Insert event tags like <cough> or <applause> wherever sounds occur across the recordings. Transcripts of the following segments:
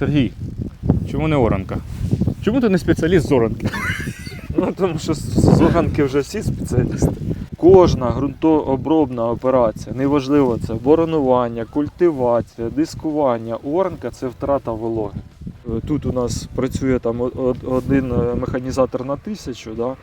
Сергій, чому не оранка? Чому ти не спеціаліст з оранки? Ну, тому що з оранки вже всі спеціалісти. Кожна ґрунтообробна операція, неважливо це боронування, культивація, дискування, оранка це втрата вологи. Е, Тут у нас працює там один е, механізатор на тисячу, да,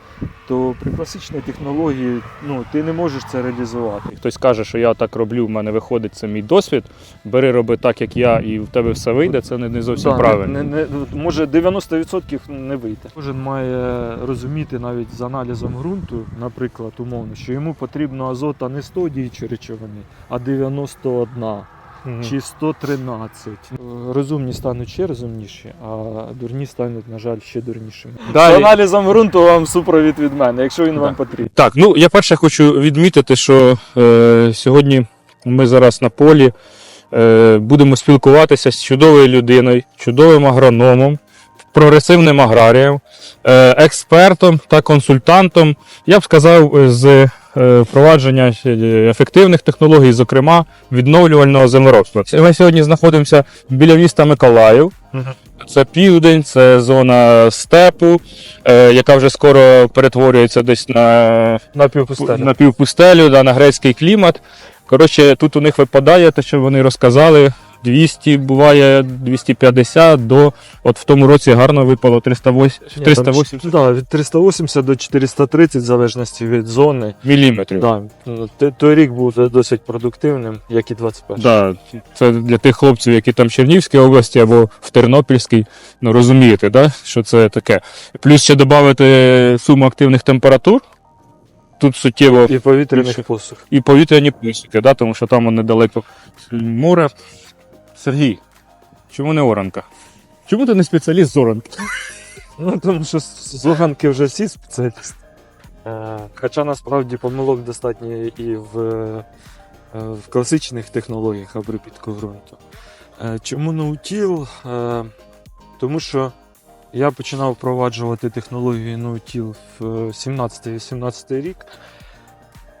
то при класичній технології ну, ти не можеш це реалізувати. Хтось каже, що я так роблю, в мене виходить, це мій досвід. Бери, роби так, як я, і в тебе все вийде. Це не, не зовсім Да, правильно. Не, не, може 90% не вийде. Кожен має розуміти навіть з аналізом ґрунту, наприклад, умовно, що йому потрібно азота не 100 діючі речовини, а 91 Мгм. чи 113. Е, Розумні стануть ще розумніші, а дурні стануть, на жаль, ще дурнішими. З аналізом ґрунту вам супровід від мене, якщо він вам потрібен. Так, ну я перше хочу відмітити, що е, сьогодні ми зараз на полі е, будемо спілкуватися з чудовою людиною, чудовим агрономом, прогресивним аграрієм, е, експертом та консультантом. Я б сказав, е, з е, впровадження ефективних технологій, зокрема відновлювального землеробства. Ми сьогодні знаходимося біля міста Миколаїв. Це південь, це зона степу, яка вже скоро перетворюється десь на На півпустелі. на півпустелю, да, на грецький клімат. Коротше, тут у них випадає те, що вони розказали. 200 буває 250 до. От в тому році гарно випало 308, Ні, там 380 Да, від 380 до 430, в залежності від зони. міліметрів. Да, ну, той рік був досить продуктивним, як і 21. Да, це для тих хлопців, які там в Чернігівській області або в Тернопільській, ну розумієте, да, що це таке. Плюс ще додати суму активних температур. Тут суттєво І повітряних посух. і повітряні писики, да, тому що там недалеко море. Сергій, чому не оранка? Чому ти не спеціаліст з оранки? <laughs> Ну, тому що з оранки вже всі спеціалісти. Е, Хоча насправді помилок достатньо і в, е, в класичних технологіях обробітку ґрунту. Е, Чому ноутіл? Е, Тому що я починав впроваджувати технологію ноутіл в 17-18 рік.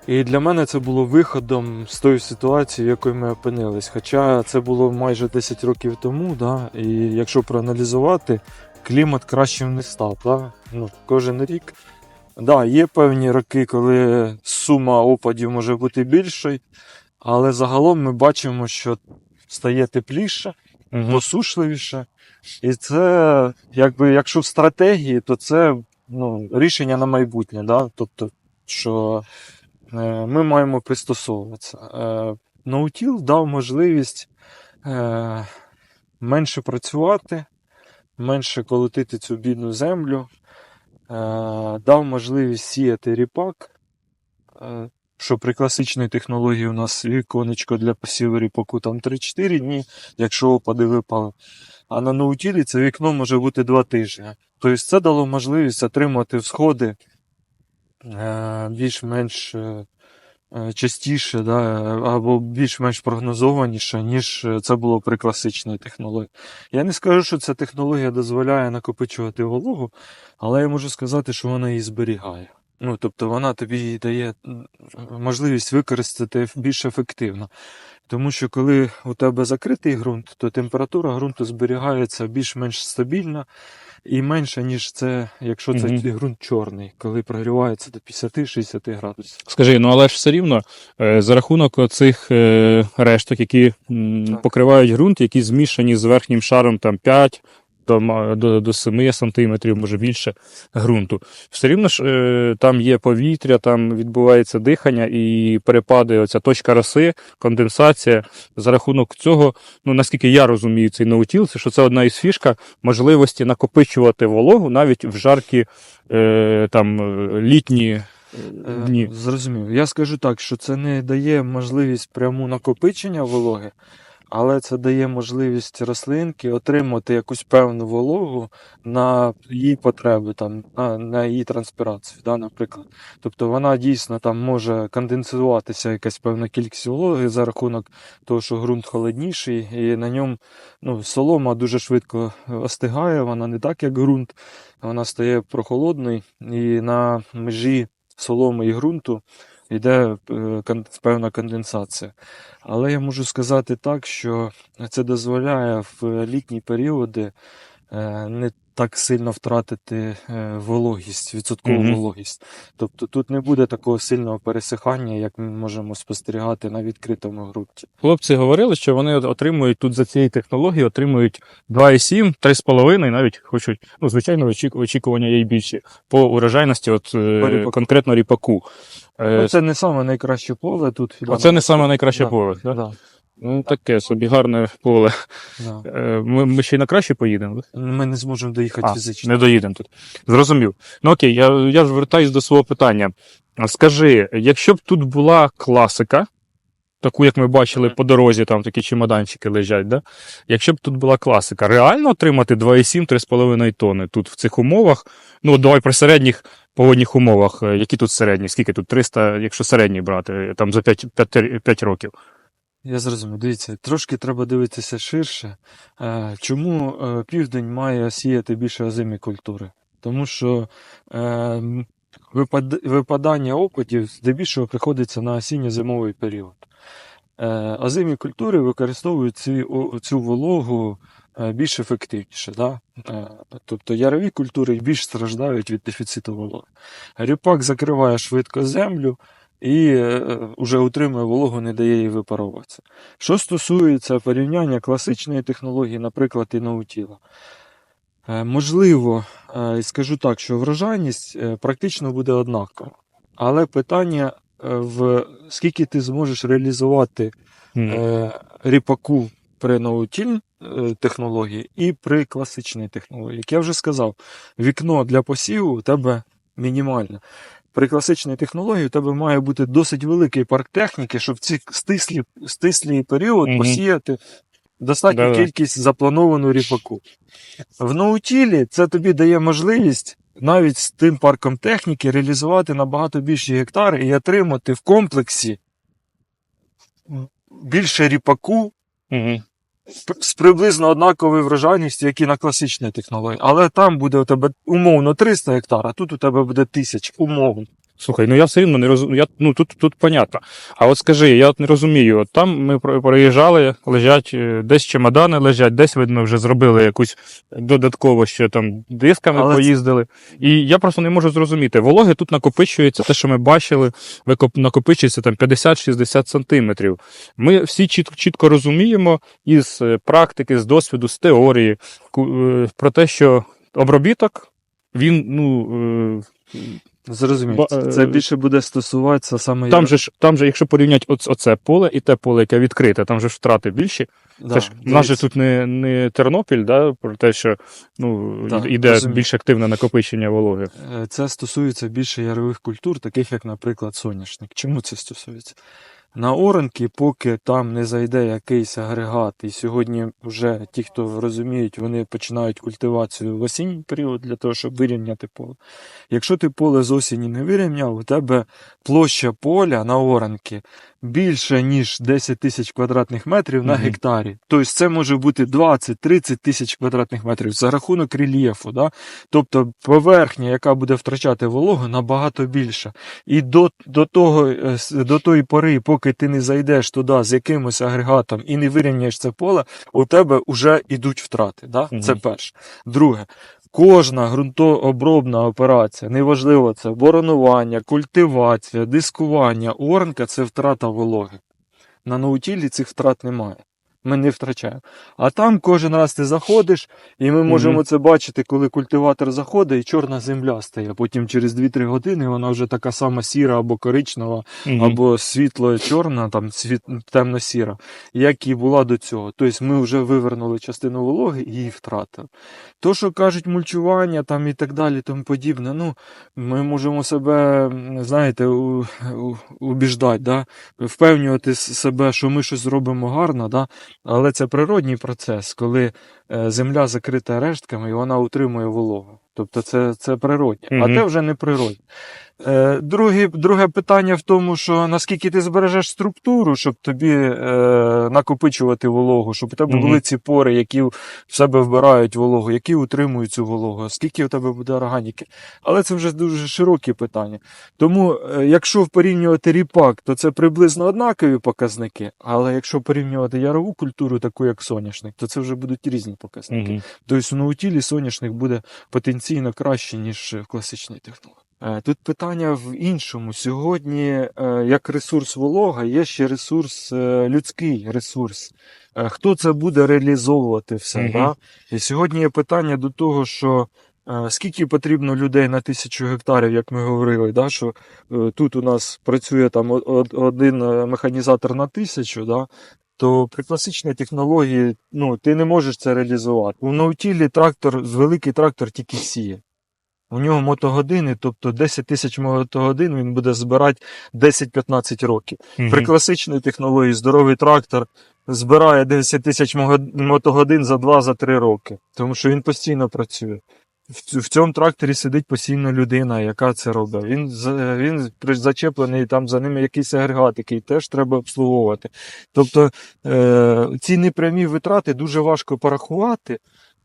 І для мене це було виходом з тої ситуації, в якої ми опинились. Хоча це було майже 10 років тому, да? і якщо проаналізувати, клімат кращим не став. Да? Ну, кожен рік. Да, є певні роки, коли сума опадів може бути більшою, але загалом ми бачимо, що стає тепліше, посушливіше. І це, якби, якщо в стратегії, то це ну, рішення на майбутнє. Да? Тобто, що ми маємо пристосовуватися. Е, Ноутіл дав можливість е, менше працювати, менше колотити цю бідну землю, е, дав можливість сіяти ріпак. Е, що при класичній технології у нас віконечко для посіву ріпаку там 3-4 дні, якщо опади випали. А на ноутілі це вікно може бути 2 тижні. Тобто це дало можливість отримати всходи е, більш-менш е, е, частіше, да, або більш-менш прогнозованіше, ніж е, це було при класичній технології. Я не скажу, що ця технологія дозволяє накопичувати вологу, але я можу сказати, що вона її зберігає. Ну, тобто вона тобі дає можливість використати більш ефективно. Тому що коли у тебе закритий ґрунт, то температура ґрунту зберігається більш-менш стабільна і менше, ніж це, якщо це Мгм. ґрунт чорний, коли прогрівається до 50-60 градусів. Скажи, ну але ж все рівно е, за рахунок цих решток, які Так. покривають ґрунт, які змішані з верхнім шаром там 5 до, до, до 7 сантиметрів, може більше ґрунту. Все рівно ж е, там є повітря, там відбувається дихання і перепади, оця точка роси, конденсація. За рахунок цього, ну наскільки я розумію цей ноутіл, це що це одна із фішка можливості накопичувати вологу навіть в жаркі е, там е, літні Е, дні. Зрозумів. Я скажу так, що це не дає можливість пряму накопичення вологи, але це дає можливість рослинки отримати якусь певну вологу на її потреби, там, на, на її транспірацію, да, наприклад. Тобто вона дійсно там може конденсуватися якась певна кількість вологи за рахунок того, що ґрунт холодніший, і на ньому ну, солома дуже швидко остигає, вона не так, як ґрунт, вона стає прохолодною, і на межі соломи і ґрунту йде е, певна конденсація. Але я можу сказати так, що це дозволяє в літні періоди е, не так сильно втратити е, вологість, відсоткову Мгм. вологість. Тобто тут не буде такого сильного пересихання, як ми можемо спостерігати на відкритому ґрунті. Хлопці говорили, що вони отримують тут за цією технологією, отримують 2,7, 3,5, навіть хочуть, ну, звичайно, очікування є більші по урожайності, от е, По конкретно ріпаку. Е, Ну, це не саме найкраще поле тут. це не саме найкраще Да, поле. Да? Да, Ну, таке собі гарне поле. да. Е, Ми, ми ще й на краще поїдемо. Ми не зможемо доїхати А, фізично. Не доїдемо тут. Зрозумів. Ну окей, я, я звертаюсь до свого питання. Скажи, якщо б тут була класика, таку, як ми бачили по дорозі, там такі чемоданчики лежать, да? якщо б тут була класика, реально отримати 2,7-3,5 тонни тут в цих умовах? Ну, давай при середніх погодних умовах, е, які тут середні, скільки тут 300, якщо середній брати, там за 5, 5, 5 років. Я зрозумів. Дивіться, трошки треба дивитися ширше. Е, Чому е, південь має сіяти більше озимі культури? Тому що е, випадання опадів здебільшого приходиться на осінньо-зимовий період. Озимі культури використовують цю вологу більш ефективніше. Да? Тобто ярові культури більш страждають від дефіциту вологи. Ріпак закриває швидко землю і е, вже утримує вологу, не дає їй випаровуватися. Що стосується порівняння класичної технології, наприклад, і наутіла. Е, Можливо, е, і скажу так, що врожайність е, практично буде однакова. Але питання е, в скільки ти зможеш реалізувати е, ріпаку при наутіль е, технології і при класичній технології. Як я вже сказав, вікно для посіву у тебе мінімальне. При класичній технології у тебе має бути досить великий парк техніки, щоб в ці стислі, стислий період Мгм. посіяти достатню Да-да. кількість заплановану ріпаку. В наутілі це тобі дає можливість навіть з тим парком техніки реалізувати набагато більші гектари і отримати в комплексі більше ріпаку Мгм. З приблизно однаковою врожайністю, як і на класичній технології. Але там буде у тебе умовно 300 гектар, а тут у тебе буде 1000, умовно. Слухай, ну я все рівно не розумію. Ну тут, тут понятно. А от скажи, я от не розумію. От там ми про- проїжджали, лежать, е, десь чемодани лежать, десь, видно, вже зробили якусь додатково ще там дисками Але поїздили. І я просто не можу зрозуміти. Вологи тут накопичується, те, що ми бачили, накопичується там 50-60 сантиметрів. Ми всі чіт, чітко розуміємо із е, практики, з досвіду, з теорії е, про те, що обробіток. Він, ну, Зрозумів. Ба- Це- більше буде стосуватися саме Там же ж, там же, якщо порівняти оц- оце поле і те поле, яке відкрите, там же ж втрати більші. Да, Це ж дивіться. нас же тут не, не Тернопіль, да, про те, що ну, да, іде розумію. більш активне накопичення вологи. Е, Це стосується більше ярових культур, таких як, наприклад, соняшник. Чому це стосується? На оранки, поки там не зайде якийсь агрегат, і сьогодні вже ті, хто розуміють, вони починають культивацію в осінній період для того, щоб вирівняти поле. Якщо ти поле з осені не вирівняв, у тебе площа поля на оранки більше, ніж 10 тисяч квадратних метрів на Мгм. гектарі. Тобто це може бути 20-30 тисяч квадратних метрів за рахунок рельєфу. Да? Тобто поверхня, яка буде втрачати вологу, набагато більша. І до, до, того, е, до тої пори, поки ти не зайдеш туди з якимось агрегатом і не вирівняєш це поле, у тебе вже йдуть втрати. Да? Мгм. Це перше. Друге. Кожна ґрунтообробна операція, неважливо це боронування, культивація, дискування, оранка це втрата вологи. На наутілі цих втрат немає. Ми не втрачаємо. А там кожен раз ти заходиш, і ми можемо Мгм. це бачити, коли культиватор заходить, і чорна земля стає. Потім через 2-3 години вона вже така сама сіра або коричнева, Мгм. або світло-чорна, там світ... темно-сіра, як і була до цього. Тобто ми вже вивернули частину вологи і її втратили. То, що кажуть, мульчування там і так далі, тому подібне, ну, ми можемо себе, знаєте, у, у, убіждати, да? впевнювати себе, що ми щось зробимо гарно, да? Але це природній процес, коли е, земля закрита рештками і вона утримує вологу. Тобто це, це природне. А те вже не природне. Е, друге, друге питання в тому, що наскільки ти збережеш структуру, щоб тобі е, накопичувати вологу, щоб у тебе Мгм. були ці пори, які в себе вбирають вологу, які утримують цю вологу, скільки у тебе буде органіки. Але це вже дуже широкі питання. Тому, е, якщо порівнювати ріпак, то це приблизно однакові показники. Але якщо порівнювати ярову культуру, таку як соняшник, то це вже будуть різні показники. Мгм. Тобто у наутілі соняшник буде потенційно краще, ніж в класичній технології. Е, Тут питання в іншому. Сьогодні, е, як ресурс волога, є ще ресурс, е, людський ресурс. Хто це буде реалізовувати все? Мгм. Да? І сьогодні є питання до того, що скільки потрібно людей на тисячу гектарів, як ми говорили, да? що тут у нас працює там один механізатор на тисячу, да? то при класичній технології ну, ти не можеш це реалізувати. У наутілі трактор, великий трактор тільки сіє. У нього мотогодини, тобто 10 тисяч мотогодин він буде збирати 10-15 років. Мгм. При класичній технології здоровий трактор збирає 10 тисяч мотогодин за 2-3 роки, тому що він постійно працює. В В цьому тракторі сидить постійно людина, яка це робить. Він, він зачеплений, там за ним якийсь агрегат, який теж треба обслуговувати. Тобто е, ці непрямі витрати дуже важко порахувати,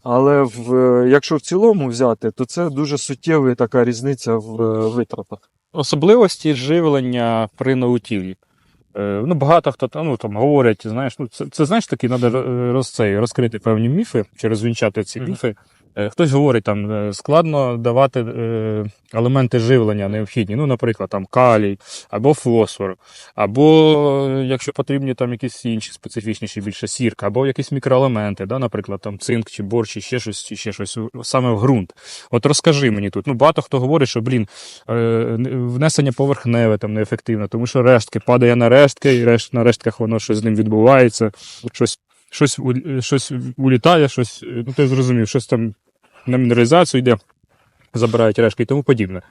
але в, якщо в цілому взяти, то це дуже суттєва така різниця в е, витратах. Особливості живлення при наутілі. Е, Ну, багато хто ну, там говорять, знаєш, ну, це, це знаєш таки, треба роз, розкрити певні міфи чи розвінчати ці міфи. Е, Хтось говорить, там е, складно давати е, елементи живлення необхідні, ну, наприклад, там калій, або фосфор, або якщо потрібні там якісь інші специфічніші, більше сірка, або якісь мікроелементи, да, наприклад, там цинк чи бор, чи ще щось, чи ще щось саме в ґрунт. От розкажи мені тут. Ну, багато хто говорить, що блін, внесення поверхневе там неефективно, тому що рештки падає на рештки, і решт, на рештках воно щось з ним відбувається, щось, щось, щось улітає, щось, ну ти зрозумів, щось там на мінералізацію йде, забирають рештки і тому подібне.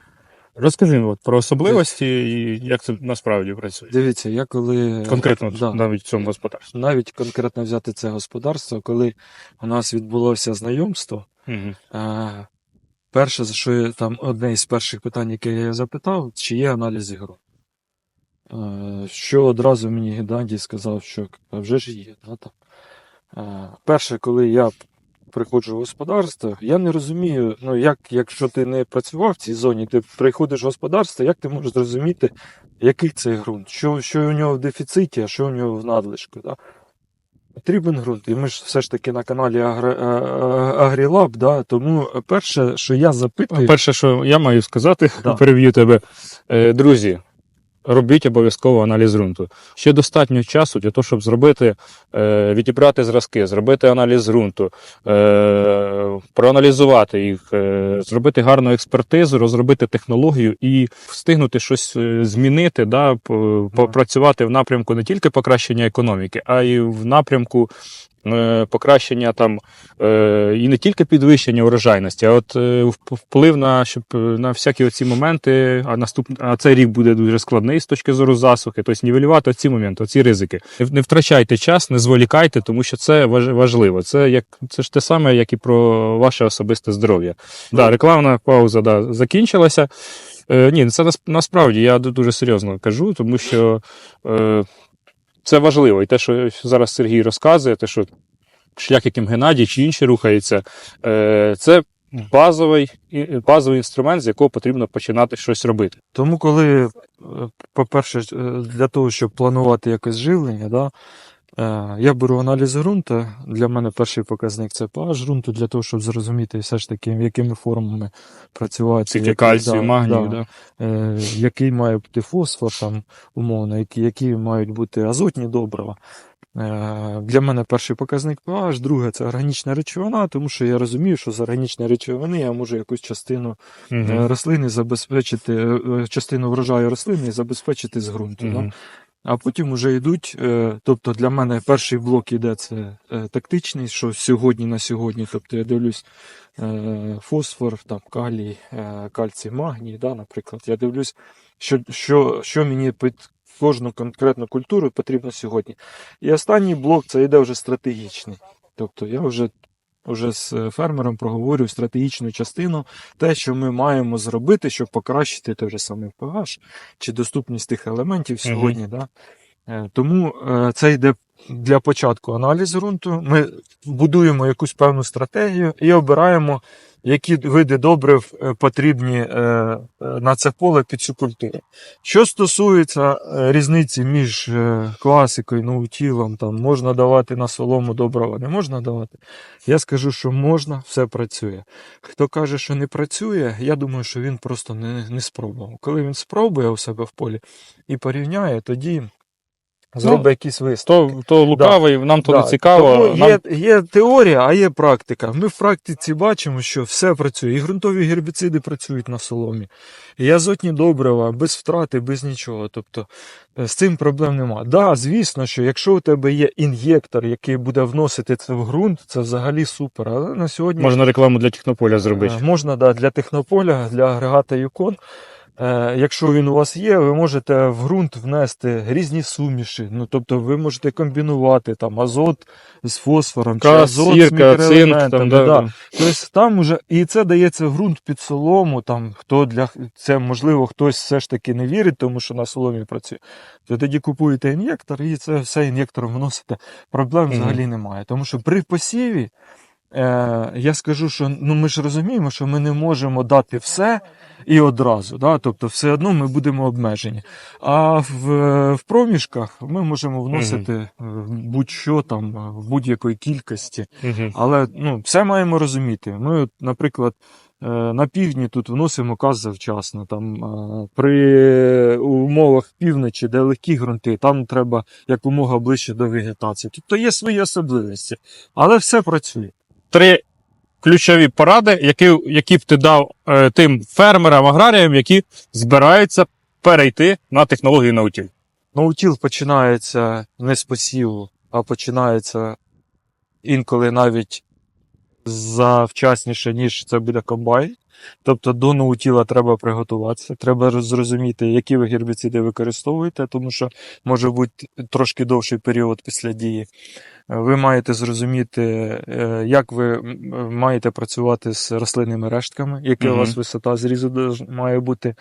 Розкажи от, про особливості і як це насправді працює. Дивіться, я коли Конкретно да, навіть в цьому господарстві. навіть конкретно взяти це господарство, коли у нас відбулося знайомство, Угу. е, перше, за що я там одне із перших питань, яке я запитав, чи є аналіз ігру. Е, що одразу мені Геннадій сказав, що «А вже ж є. Да, там. Е, перше, коли я приходжу в господарство, я не розумію, ну як, якщо ти не працював в цій зоні, ти приходиш в господарство, як ти можеш зрозуміти, який це ґрунт, що, що у нього в дефіциті, а що у нього в надлишку. Да? Потрібен ґрунт. І ми ж все ж таки на каналі е, е, Агрілаб, да? тому перше, що я запитую, Перше, що я маю сказати, Да. переб'ю тебе. Е, Друзі, робіть обов'язково аналіз ґрунту. Ще достатньо часу для того, щоб зробити, е, відібрати зразки, зробити аналіз ґрунту, е, проаналізувати їх, е, зробити гарну експертизу, розробити технологію і встигнути щось змінити, да, попрацювати в напрямку не тільки покращення економіки, а й в напрямку. Е, Покращення там е, і не тільки підвищення урожайності, а от е, вплив на щоб на всякі оці моменти. А наступ, а цей рік буде дуже складний з точки зору засухи. Тобто нівелювати оці моменти, оці ризики. Не, втрачайте час, не зволікайте, тому що це важливо. Це як це ж те саме, як і про ваше особисте здоров'я. Да, рекламна пауза да, закінчилася. Е, ні, це нас- насправді я дуже серйозно кажу, тому що е, це важливо. І те, що зараз Сергій розказує, те, що шлях, яким Геннадій чи інші рухаються, е, це базовий, і- базовий інструмент, з якого потрібно починати щось робити. Тому, коли, е, по-перше, е, для того, щоб планувати якось живлення, да, е, я беру аналіз ґрунту. Для мене перший показник це pH ґрунту, для того, щоб зрозуміти все ж таки, якими формами працювати. Скільки кальцію, да, магнію, да. да. Е, який має бути фосфор, там, умовно, які, які мають бути азотні добрива. Е, Для мене перший показник pH, друге це органічна речовина, тому що я розумію, що з органічної речовини я можу якусь частину е, Мгм. рослини забезпечити, е, е, частину врожаю рослини забезпечити з ґрунту. Да? А потім вже йдуть. е, Тобто для мене перший блок іде це е, тактичний, що сьогодні на сьогодні. Тобто я дивлюсь е, фосфор, там, калій, кальцій, магній, да, наприклад. Я дивлюсь, що, що, що мені під кожну конкретну культуру потрібно сьогодні. І останній блок це йде вже стратегічний. Тобто я вже уже з е, фермером проговорю стратегічну частину, те, що ми маємо зробити, щоб покращити той же самий pH чи доступність тих елементів сьогодні. Да? Е, Тому е, це йде для початку аналіз ґрунту. Ми будуємо якусь певну стратегію і обираємо, які види добрив е, потрібні е, е, на це поле під цю культуру. Що стосується різниці між класикою, ноутілом, там можна давати на солому доброго, не можна давати. Я скажу, що можна, все працює. Хто каже, що не працює, я думаю, що він просто не, не спробував. Коли він спробує у себе в полі і порівняє, тоді зробить якісь висновки. То, то лукавий, нам то не цікаво. Тому нам- є, є теорія, а є практика. Ми в практиці бачимо, що все працює. І ґрунтові гербіциди працюють на соломі. І азотні добрива, без втрати, без нічого. Тобто е, з цим проблем нема. Да, звісно, що якщо у тебе є ін'єктор, який буде вносити це в ґрунт, це взагалі супер. Але на сьогодні Можна рекламу для технополя зробити. Е, Можна да, для технополя, для агрегата Юкон. Е, якщо він у вас є, ви можете в ґрунт внести різні суміші. Ну, тобто ви можете комбінувати там азот з фосфором, чи Каз, азот з сірка, цинк, мікроелементами. там, да, да. Тобто там уже, і це дається ґрунт під солому. Там, хто для, це, можливо, хтось все ж таки не вірить, тому що на соломі працює. То тоді купуєте ін'єктор і це все ін'єктором вносите. Проблем взагалі немає. Тому що при посіві я скажу, що ну ми ж розуміємо, що ми не можемо дати все і одразу. Да? Тобто, все одно ми будемо обмежені. А в, в проміжках ми можемо вносити е, будь-що там е, в будь-якої кількості. Але ну, все маємо розуміти. Ми, наприклад, е, на півдні тут вносимо каз завчасно. Там, е, при умовах півночі, де легкі ґрунти, там треба якомога ближче до вегетації. Тобто є свої особливості, але все працює. Три ключові поради, які, які б ти дав е, тим фермерам, аграріям, які збираються перейти на технологію наутіл? Наутіл починається не з посіву, а починається інколи навіть завчасніше, ніж це буде комбайн. Тобто до наутіла треба приготуватися, треба зрозуміти, які ви гербіциди використовуєте, тому що може бути трошки довший період після дії. Ви маєте зрозуміти, е, як ви маєте працювати з рослинними рештками, яка у вас висота зрізу має бути,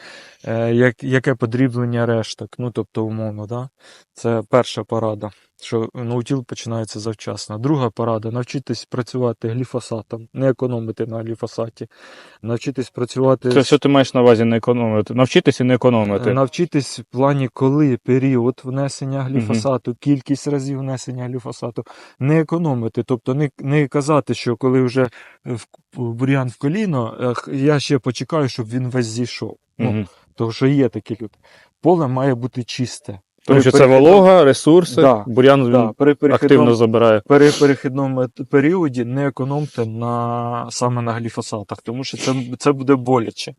е, як, яке подріблення решток. Ну, тобто, умовно, да? це перша порада, що наутіл починається завчасно. Друга порада навчитись працювати гліфосатом, не економити на гліфосаті, навчитись працювати Це що ти маєш на увазі не економити? Навчитися не економити. Навчитись в плані, коли період внесення гліфосату, кількість разів внесення гліфосату, не економити. Тобто не, не казати, що коли вже в, в бур'ян в коліно, е, я ще почекаю, щоб він весь зійшов. Ну, Тому що є такі люди. Поле має бути чисте. Тому що це волога, ресурси, Да, бур'ян він Да, при активно забирає. при перехідному періоді не економте на, саме на гліфосатах, тому що це, це буде боляче.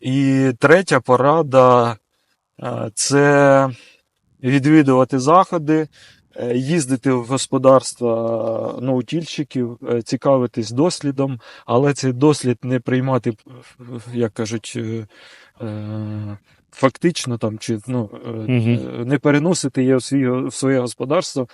І третя порада е, це відвідувати заходи, е, їздити в господарства е, наутільщиків, цікавитись дослідом, але цей дослід не приймати, як кажуть, фактично там, чи ну, е, е, не переносити її в, свій, в своє господарство,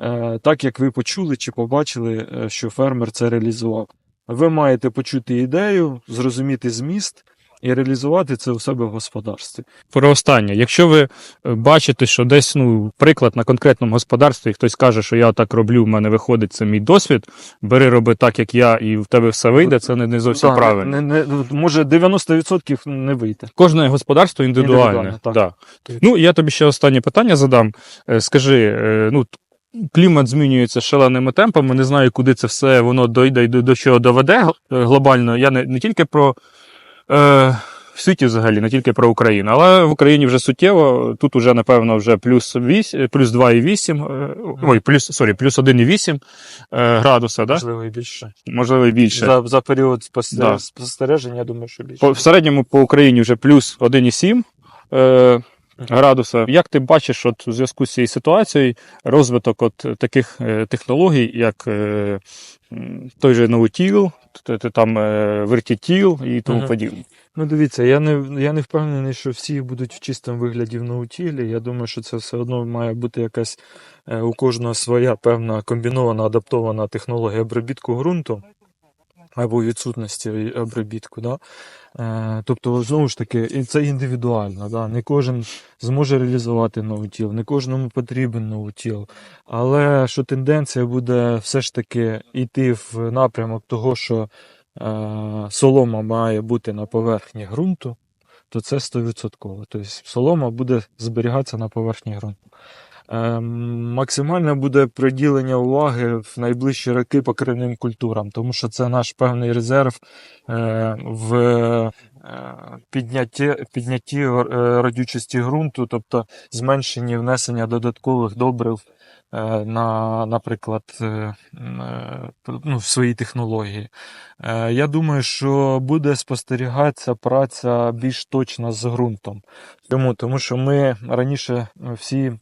е, так як ви почули чи побачили, що фермер це реалізував. Ви маєте почути ідею, зрозуміти зміст і реалізувати це у себе в господарстві. Про останнє. Якщо ви е, бачите, що десь ну, приклад на конкретному господарстві, хтось каже, що я так роблю, в мене виходить, це мій досвід, бери, роби так, як я, і в тебе все вийде, це не, не зовсім Так, правильно. Не, не, може 90% не вийде. Кожне господарство індивідуальне. Індивідуальне, так. Да. Ну, я тобі ще останнє питання задам. Е, Скажи, е, ну, клімат змінюється шаленими темпами, не знаю, куди це все воно дойде і до, до чого доведе глобально. Я не, не тільки про е, в світі взагалі, не тільки про Україну, але в Україні вже суттєво. Тут уже, напевно, вже плюс 8, плюс 2,8, е, ой, плюс, сорі, плюс 1,8 е, градуса, да? Можливо, і більше. можливо, і більше. За, за період спостереження, Да. я думаю, що більше. По, в середньому по Україні вже плюс 1,7 е, градуса. Як ти бачиш, от у зв'язку з цією ситуацією, розвиток от таких е, технологій, як е, той же т- там е, Вертітіл і тому подібне. Ну, дивіться, я не, я не впевнений, що всі будуть в чистому вигляді в наутілі. Я думаю, що це все одно має бути якась у кожного своя певна комбінована адаптована технологія обробітку ґрунту. Або відсутності обробітку. Да? Е, тобто, знову ж таки, і це індивідуально. Да? Не кожен зможе реалізувати ноутіл, не кожному потрібен ноутіл. Але що тенденція буде все ж таки йти в напрямок того, що е, солома має бути на поверхні ґрунту, то це 100%. Тобто солома буде зберігатися на поверхні ґрунту. Ем, Максимальне буде приділення уваги в найближчі роки покривним культурам, тому що це наш певний резерв е, в е, піднятті, піднятті е, родючості ґрунту, тобто зменшенні внесення додаткових добрив на, наприклад, ну, в свої технології. Я думаю, що буде спостерігатися праця більш точна з ґрунтом. Чому? Тому що ми раніше всі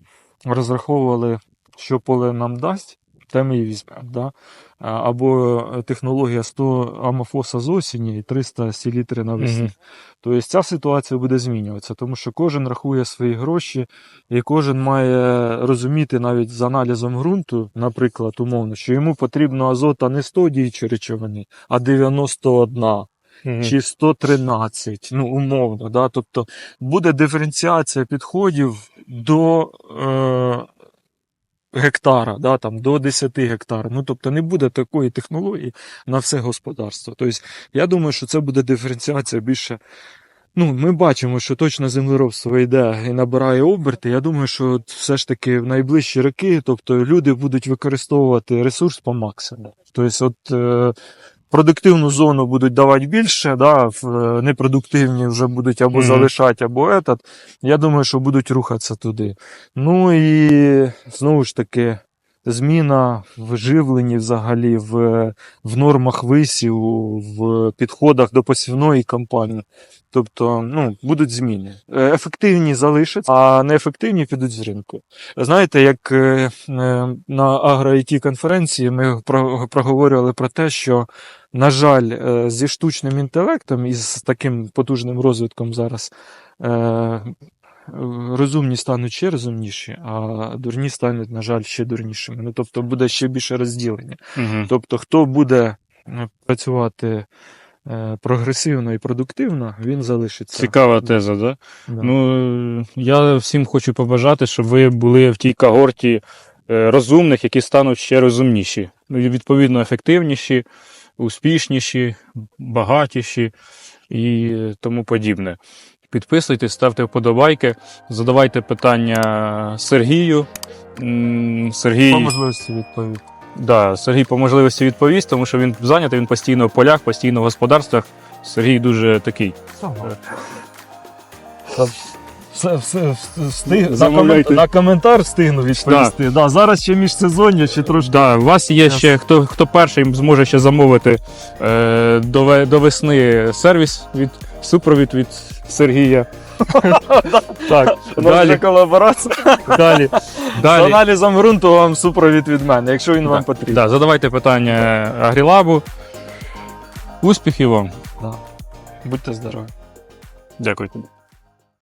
розраховували, що поле нам дасть, те ми і візьмемо. Да? Або технологія 100 амофоса з осені і 300 селітри навесні. Мгм. Тобто ця ситуація буде змінюватися, тому що кожен рахує свої гроші, і кожен має розуміти навіть з аналізом ґрунту, наприклад, умовно, що йому потрібно азота не 100 діючої речовини, а 91 Мгм. чи 113, ну умовно. Да? Тобто буде диференціація підходів до е, гектара, да? там, до 10 гектар. Ну, тобто не буде такої технології на все господарство. Тобто, я думаю, що це буде диференціація більше. Ну, ми бачимо, що точно землеробство йде і набирає оберти. Я думаю, що все ж таки в найближчі роки, тобто люди будуть використовувати ресурс по максимуму. Тобто, от е, продуктивну зону будуть давати більше, да, в е, непродуктивні вже будуть або Мгм. залишати, або етат. Я думаю, що будуть рухатися туди. Ну і знову ж таки, зміна в живленні взагалі, в, в нормах висіву, в підходах до посівної кампанії. Тобто, ну, будуть зміни. Е, Ефективні залишаться, а неефективні підуть з ринку. Знаєте, як е, е, на агро-ІТ конференції ми проговорювали про те, що, на жаль, зі штучним інтелектом і з таким потужним розвитком зараз розумні стануть ще розумніші, а дурні стануть, на жаль, ще дурнішими. Ну, тобто буде ще більше розділення. Мгм. Тобто, хто буде е, працювати е, прогресивно і продуктивно, він залишиться. Цікава теза, да? Да. Ну, я всім хочу побажати, щоб ви були в тій когорті е, розумних, які стануть ще розумніші. Ну, і відповідно ефективніші, успішніші, багатіші і тому подібне. Підписуйтесь, ставте вподобайки, задавайте питання Сергію. Сергій, По можливості відповідь. да, Сергій по можливості відповість, тому що він зайнятий, він постійно в полях, постійно в господарствах. Сергій дуже такий. Все, все, встиг, на, Замовляйте. на коментар встигну відповісти. Да. зараз ще міжсезоння, ще трошки. Да, у вас є Ясно. ще хто, хто перший зможе ще замовити е, до, до весни сервіс від супровід від Сергія. <laughs> так, далі, колаборація. далі, З далі. аналізом ґрунту вам супровід від мене, якщо він вам потрібен. Да, задавайте питання Агрілабу. Успіхів вам. Будьте здорові. Дякую тобі.